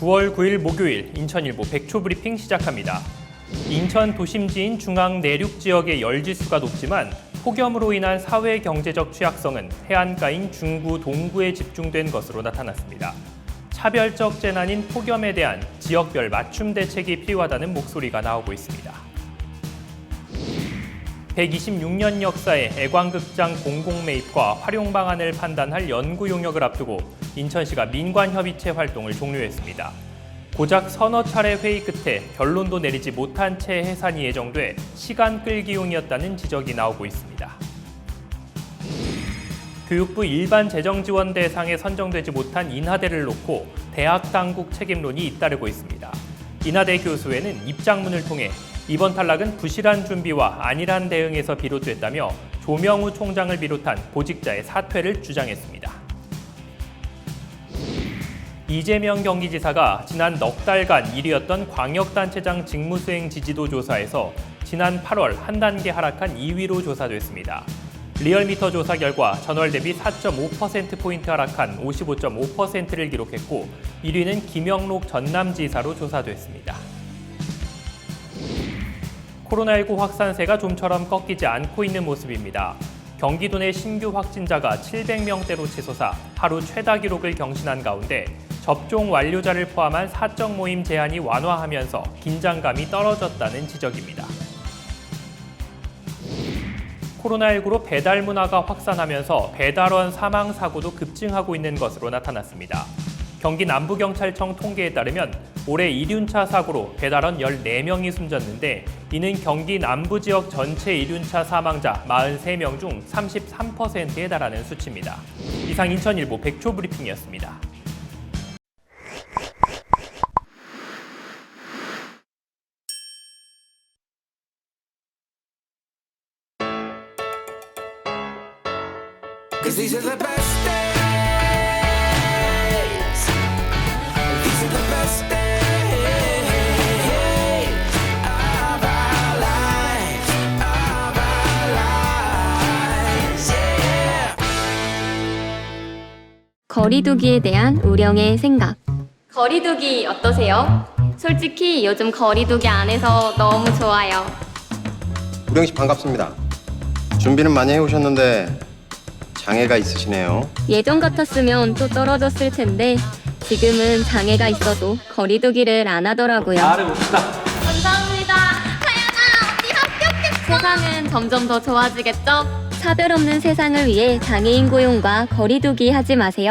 9월 9일 목요일 인천일보 백초 브리핑 시작합니다. 인천 도심지인 중앙 내륙 지역의 열지수가 높지만 폭염으로 인한 사회 경제적 취약성은 해안가인 중구 동구에 집중된 것으로 나타났습니다. 차별적 재난인 폭염에 대한 지역별 맞춤 대책이 필요하다는 목소리가 나오고 있습니다. 126년 역사의 애광극장 공공 매입과 활용 방안을 판단할 연구 용역을 앞두고 인천시가 민관협의체 활동을 종료했습니다. 고작 서너 차례 회의 끝에 결론도 내리지 못한 채 해산이 예정돼 시간 끌기용이었다는 지적이 나오고 있습니다. 교육부 일반 재정 지원 대상에 선정되지 못한 인하대를 놓고 대학 당국 책임론이 잇따르고 있습니다. 인하대 교수회는 입장문을 통해 이번 탈락은 부실한 준비와 안일한 대응에서 비롯됐다며 조명우 총장을 비롯한 보직자의 사퇴를 주장했습니다. 이재명 경기지사가 지난 넉 달간 1위였던 광역단체장 직무수행 지지도 조사에서 지난 8월 한 단계 하락한 2위로 조사됐습니다. 리얼미터 조사 결과 전월 대비 4.5%포인트 하락한 55.5%를 기록했고 1위는 김영록 전남지사로 조사됐습니다. 코로나19 확산세가 좀처럼 꺾이지 않고 있는 모습입니다. 경기도 내 신규 확진자가 700명대로 치솟아 하루 최다 기록을 경신한 가운데 접종 완료자를 포함한 사적 모임 제한이 완화하면서 긴장감이 떨어졌다는 지적입니다. 코로나19로 배달 문화가 확산하면서 배달원 사망 사고도 급증하고 있는 것으로 나타났습니다. 경기 남부경찰청 통계에 따르면 올해 이륜차 사고로 배달원 14명이 숨졌는데 이는 경기 남부 지역 전체 이륜차 사망자 43명 중 33%에 달하는 수치입니다. 이상 인천일보 백초 브리핑이었습니다. Cause these are the best days. 거리두기에 대한 우령의 생각. 거리두기 어떠세요? 솔직히 요즘 거리두기 안 해서 너무 좋아요. 우령 씨 반갑습니다. 준비는 많이 해오셨는데 장애가 있으시네요. 예전 같았으면 또 떨어졌을 텐데 지금은 장애가 있어도 거리두기를 안 하더라고요. 감사합니다. 하연아 언니 합격했어. 세상은 점점 더 좋아지겠죠? 차별 없는 세상을 위해 장애인 고용과 거리두기 하지 마세요.